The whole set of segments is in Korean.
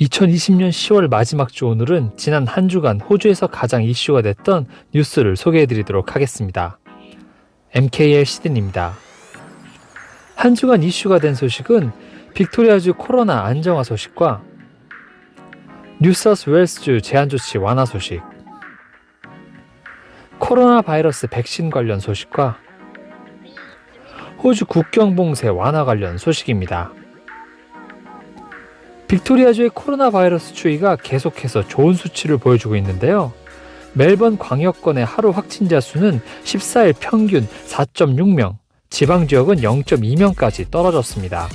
2020년 10월 마지막 주 오늘은 지난 한 주간 호주에서 가장 이슈가 됐던 뉴스를 소개해 드리도록 하겠습니다. MKL 시드니입니다. 한 주간 이슈가 된 소식은 빅토리아주 코로나 안정화 소식과 뉴사우스 웨일스주 제한 조치 완화 소식, 코로나 바이러스 백신 관련 소식과 호주 국경 봉쇄 완화 관련 소식입니다. 빅토리아주의 코로나 바이러스 추이가 계속해서 좋은 수치를 보여주고 있는데요. 멜번 광역권의 하루 확진자 수는 14일 평균 4.6명, 지방 지역은 0.2명까지 떨어졌습니다.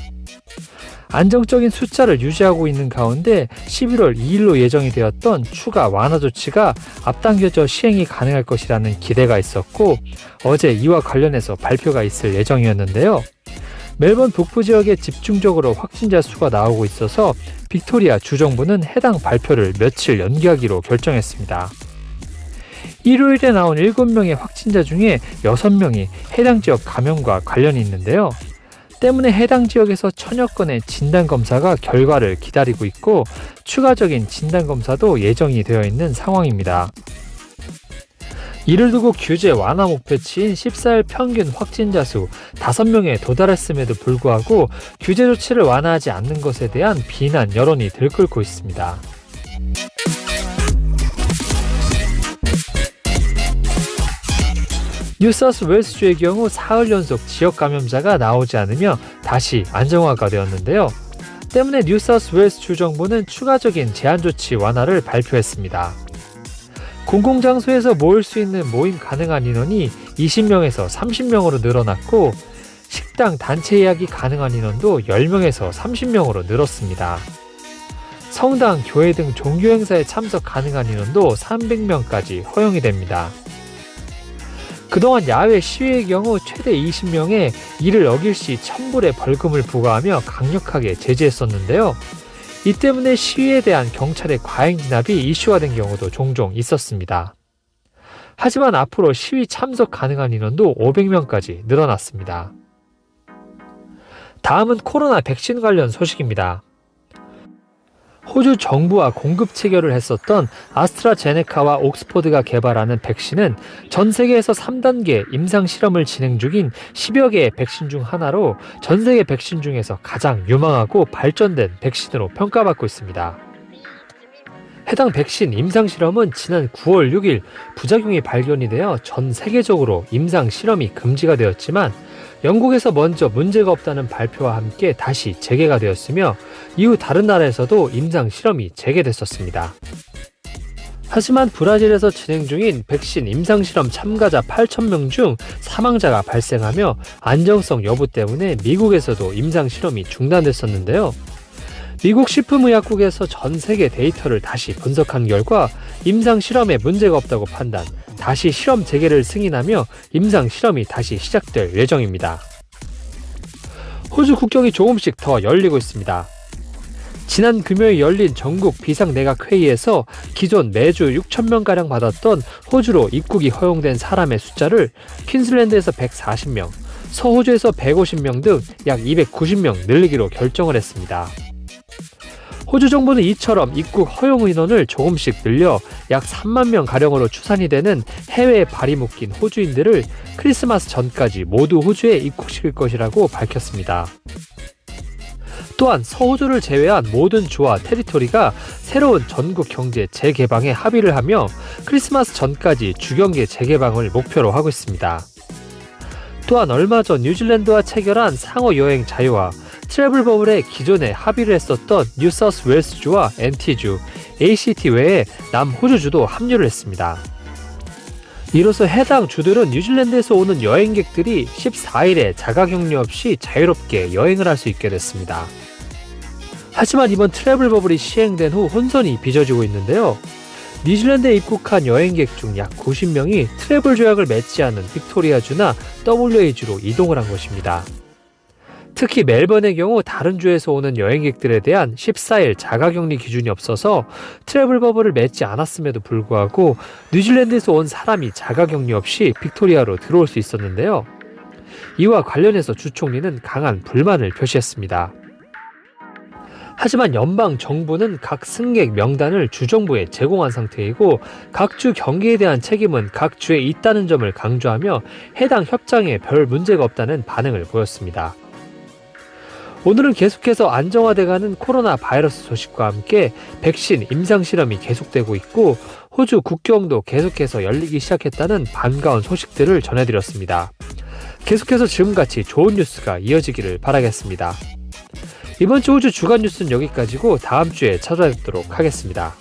안정적인 숫자를 유지하고 있는 가운데 11월 2일로 예정이 되었던 추가 완화 조치가 앞당겨져 시행이 가능할 것이라는 기대가 있었고 어제 이와 관련해서 발표가 있을 예정이었는데요. 멜번 북부 지역에 집중적으로 확진자 수가 나오고 있어서 빅토리아 주정부는 해당 발표를 며칠 연기하기로 결정했습니다. 일요일에 나온 7명의 확진자 중에 6명이 해당 지역 감염과 관련이 있는데요. 때문에 해당 지역에서 천여 건의 진단검사가 결과를 기다리고 있고 추가적인 진단검사도 예정이 되어 있는 상황입니다. 이를 두고 규제 완화 목표치인 14일 평균 확진자 수 5명에 도달했음에도 불구하고 규제 조치를 완화하지 않는 것에 대한 비난 여론이 들끓고 있습니다. 뉴사우스 웨일스주의 경우 사흘 연속 지역 감염자가 나오지 않으며 다시 안정화가 되었는데요. 때문에 뉴사우스 웨일스 주 정부는 추가적인 제한 조치 완화를 발표했습니다. 공공장소에서 모일 수 있는 모임 가능한 인원이 20명에서 30명으로 늘어났고 식당 단체 예약이 가능한 인원도 10명에서 30명으로 늘었습니다. 성당, 교회 등 종교 행사에 참석 가능한 인원도 300명까지 허용이 됩니다. 그동안 야외 시위의 경우 최대 20명에 이를 어길 시 1000불의 벌금을 부과하며 강력하게 제재했었는데요. 이 때문에 시위에 대한 경찰의 과잉 진압이 이슈가 된 경우도 종종 있었습니다. 하지만 앞으로 시위 참석 가능한 인원도 500명까지 늘어났습니다. 다음은 코로나 백신 관련 소식입니다. 호주 정부와 공급 체결을 했었던 아스트라제네카와 옥스포드가 개발하는 백신은 전 세계에서 3단계 임상 실험을 진행 중인 10여 개의 백신 중 하나로 전 세계 백신 중에서 가장 유망하고 발전된 백신으로 평가받고 있습니다. 해당 백신 임상 실험은 지난 9월 6일 부작용이 발견이 되어 전 세계적으로 임상 실험이 금지가 되었지만 영국에서 먼저 문제가 없다는 발표와 함께 다시 재개가 되었으며 이후 다른 나라에서도 임상 실험이 재개됐었습니다. 하지만 브라질에서 진행 중인 백신 임상 실험 참가자 8,000명 중 사망자가 발생하며 안정성 여부 때문에 미국에서도 임상 실험이 중단됐었는데요. 미국 식품의약국에서 전 세계 데이터를 다시 분석한 결과 임상 실험에 문제가 없다고 판단, 다시 실험 재개를 승인하며 임상 실험이 다시 시작될 예정입니다. 호주 국경이 조금씩 더 열리고 있습니다. 지난 금요일 열린 전국 비상내각 회의에서 기존 매주 6천명가량 받았던 호주로 입국이 허용된 사람의 숫자를 퀸슬랜드에서 140명, 서호주에서 150명 등 약 290명 늘리기로 결정을 했습니다. 호주 정부는 이처럼 입국 허용 인원을 조금씩 늘려 약 3만 명 가량으로 추산이 되는 해외에 발이 묶인 호주인들을 크리스마스 전까지 모두 호주에 입국시킬 것이라고 밝혔습니다. 또한 서호주를 제외한 모든 주와 테리토리가 새로운 전국 경제 재개방에 합의를 하며 크리스마스 전까지 주경계 재개방을 목표로 하고 있습니다. 또한 얼마 전 뉴질랜드와 체결한 상호 여행 자유화, 트래블 버블에 기존에 합의를 했었던 뉴사우스 웨일스주와 NT주, ACT 외에 남호주주도 합류를 했습니다. 이로써 해당 주들은 뉴질랜드에서 오는 여행객들이 14일에 자가격리 없이 자유롭게 여행을 할 수 있게 됐습니다. 하지만 이번 트래블 버블이 시행된 후 혼선이 빚어지고 있는데요. 뉴질랜드에 입국한 여행객 중 약 90명이 트래블 조약을 맺지 않은 빅토리아주나 WA주로 이동을 한 것입니다. 특히 멜번의 경우 다른 주에서 오는 여행객들에 대한 14일 자가격리 기준이 없어서 트래블 버블을 맺지 않았음에도 불구하고 뉴질랜드에서 온 사람이 자가격리 없이 빅토리아로 들어올 수 있었는데요. 이와 관련해서 주 총리는 강한 불만을 표시했습니다. 하지만 연방 정부는 각 승객 명단을 주정부에 제공한 상태이고 각 주 경기에 대한 책임은 각 주에 있다는 점을 강조하며 해당 협정에 별 문제가 없다는 반응을 보였습니다. 오늘은 계속해서 안정화돼가는 코로나 바이러스 소식과 함께 백신 임상 실험이 계속되고 있고 호주 국경도 계속해서 열리기 시작했다는 반가운 소식들을 전해드렸습니다. 계속해서 지금같이 좋은 뉴스가 이어지기를 바라겠습니다. 이번 주 호주 주간 뉴스는 여기까지고 다음 주에 찾아뵙도록 하겠습니다.